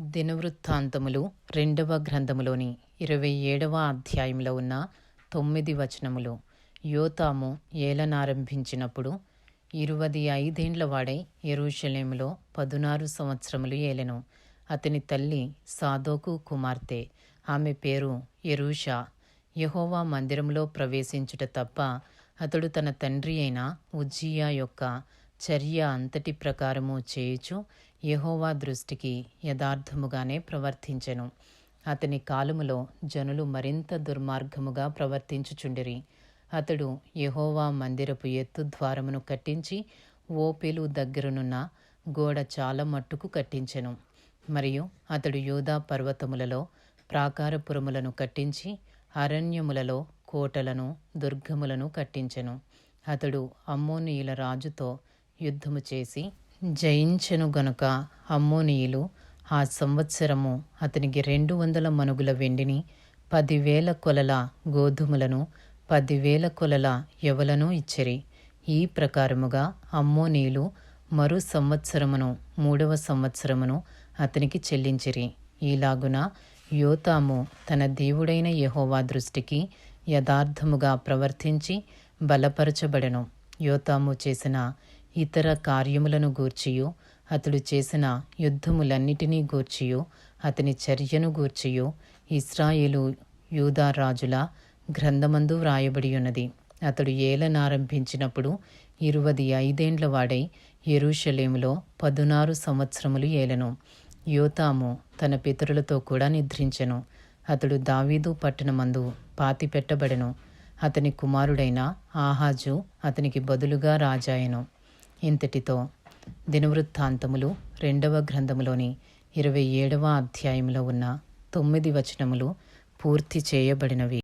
దినవృత్తాంతములు రెండవ గ్రంథములోని ఇరవై ఏడవ అధ్యాయంలో ఉన్న తొమ్మిది వచనములు. యోతాము ఏలనారంభించినప్పుడు ఇరువది ఐదేండ్ల వాడై ఎరుషలేములో పదునారు సంవత్సరములు ఏలెను. అతని తల్లి సాదోకు కుమార్తె. ఆమె పేరు ఎరూషా యహోవా మందిరంలో ప్రవేశించుట తప్ప అతడు తన తండ్రి అయిన ఉజ్జియా యొక్క చర్య అంతటి ప్రకారము చేయుచు యహోవా దృష్టికి యథార్థముగానే ప్రవర్తించెను. అతని కాలములో జనులు మరింత దుర్మార్గముగా ప్రవర్తించుచుండిరి. అతడు యహోవా మందిరపు ఎత్తు ద్వారమును కట్టించి ఓపెలు దగ్గరనున్న గోడ చాలా మట్టుకు కట్టించెను. మరియు అతడు యూదా పర్వతములలో ప్రాకారపురములను కట్టించి అరణ్యములలో కోటలను దుర్గములను కట్టించెను. అతడు అమ్మోనీయుల రాజుతో యుద్ధము చేసి జయించెను గనుక అమ్మోనీయులు ఆ సంవత్సరము అతనికి రెండు వందల మనుగుల వెండిని పదివేల కొలల గోధుమలను పదివేల కొలల యవలను ఇచ్చిరి. ఈ ప్రకారముగా అమ్మోనీయులు మరు సంవత్సరమును మూడవ సంవత్సరమును అతనికి చెల్లించిరి. ఈలాగున యోతాము తన దేవుడైన యహోవా దృష్టికి యథార్థముగా ప్రవర్తించి బలపరచబడెను. యోతాము చేసిన ఇతర కార్యములను గూర్చియు అతడు చేసిన యుద్ధములన్నిటినీ గూర్చియు అతని చర్యను గూర్చియు ఇస్రాయేలు యూదా రాజుల గ్రంథమందు వ్రాయబడి ఉన్నది అతడు ఏలనారంభించినప్పుడు ఇరువది ఐదేండ్ల వాడై ఎరుషలేములో పదునారు సంవత్సరములు ఏలెను. యోతాము తన పితరులతో కూడా నిద్రించెను. అతడు దావీదు పట్టణమందు పాతిపెట్టబడెను. అతని కుమారుడైన ఆహాజు అతనికి బదులుగా రాజాయను. ఇంతటితో దినవృత్తాంతములు రెండవ గ్రంథములోని ఇరవై ఏడవ అధ్యాయంలో ఉన్న తొమ్మిది వచనములు పూర్తి చేయబడినవి.